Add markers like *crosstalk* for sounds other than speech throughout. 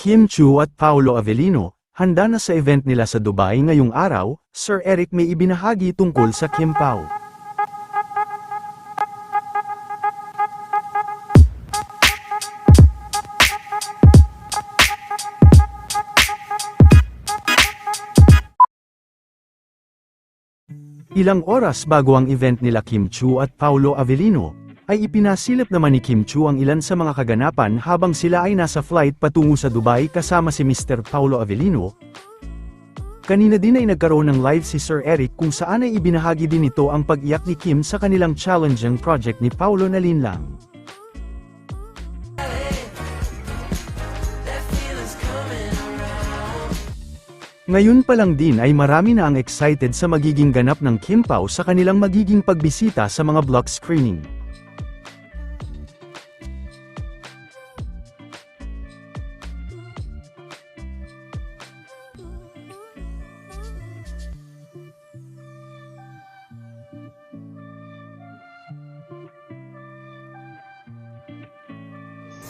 Kim Chu at Paolo Avellino, handa na sa event nila sa Dubai ngayong araw, Sir Eric may ibinahagi tungkol sa Kim Pao. Ilang oras bago ang event nila Kim Chu at Paolo Avellino, ay ipinasilip naman ni Kim Chu ang ilan sa mga kaganapan habang sila ay nasa flight patungo sa Dubai kasama si Mr. Paolo Avellino. Kanina din ay nagkaroon ng live si Sir Eric kung saan ay ibinahagi din ito ang pag-iyak ni Kim sa kanilang challenging project ni Paolo na linlang. Ngayon pa lang din ay marami na ang excited sa magiging ganap ng Kim Pao sa kanilang magiging pagbisita sa mga block screening.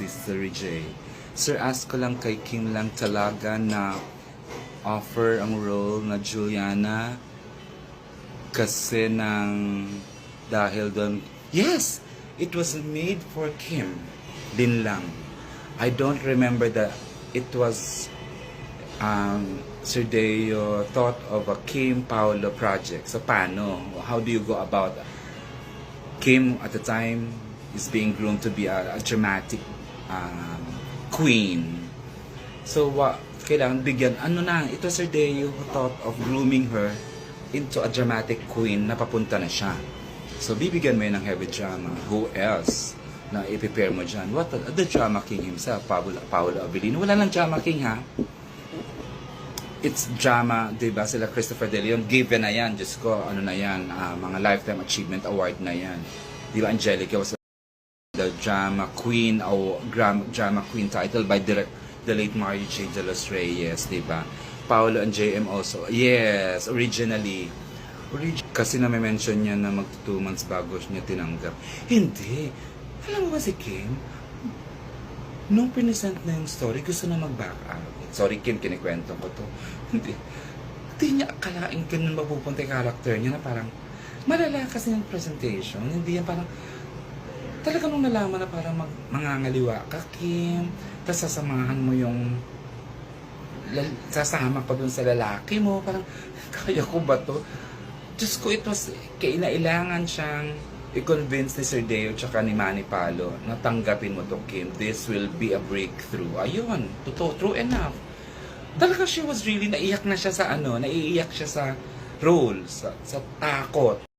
Sister J. Sir, ask ko lang kay Kim lang talaga na offer ang role na Juliana kasi nang dahil doon. Yes! It was made for Kim din lang. I don't remember that it was um, Sir Deo thought of a Kim Paolo project. So paano? How do you go about? Kim at the time is being groomed to be a, a dramatic um, queen. So, what kailangan bigyan, ano na, ito Sir Deo who thought of grooming her into a dramatic queen na papunta na siya. So, bibigyan mo yun ng heavy drama. Who else na i-prepare mo dyan? What the, the drama king himself, Paolo, Paolo Avellino. Wala nang drama king, ha? It's drama, di ba? Sila Christopher De Leon, given na yan. Diyos ko, ano na yan, ah, mga Lifetime Achievement Award na yan. Di ba, Angelica was the drama queen o gram, drama queen title by direct, the late Mario J. De Los Reyes, di ba? Paolo and JM also. Yes, originally. Orig- kasi na may mention niya na mag two months bago niya tinanggap. Hindi. Alam mo ba si Kim? Nung pinesent na yung story, gusto na mag-back out. Sorry Kim, kinikwento ko to. Hindi. Hindi niya akalain ganun mapupunta yung character niya na parang malala kasi yung presentation. Hindi yan parang talaga nung nalaman na parang mag, mangangaliwa ka, Kim, tapos sasamahan mo yung sasama ko dun sa lalaki mo, parang, *laughs* kaya ko ba to? Diyos ko, ito, kailangan siyang i-convince ni Sir Deo tsaka ni Manny Palo na tanggapin mo to, Kim. This will be a breakthrough. Ayun, totoo, true enough. Talaga she was really, naiyak na siya sa ano, naiiyak siya sa role, sa, sa takot.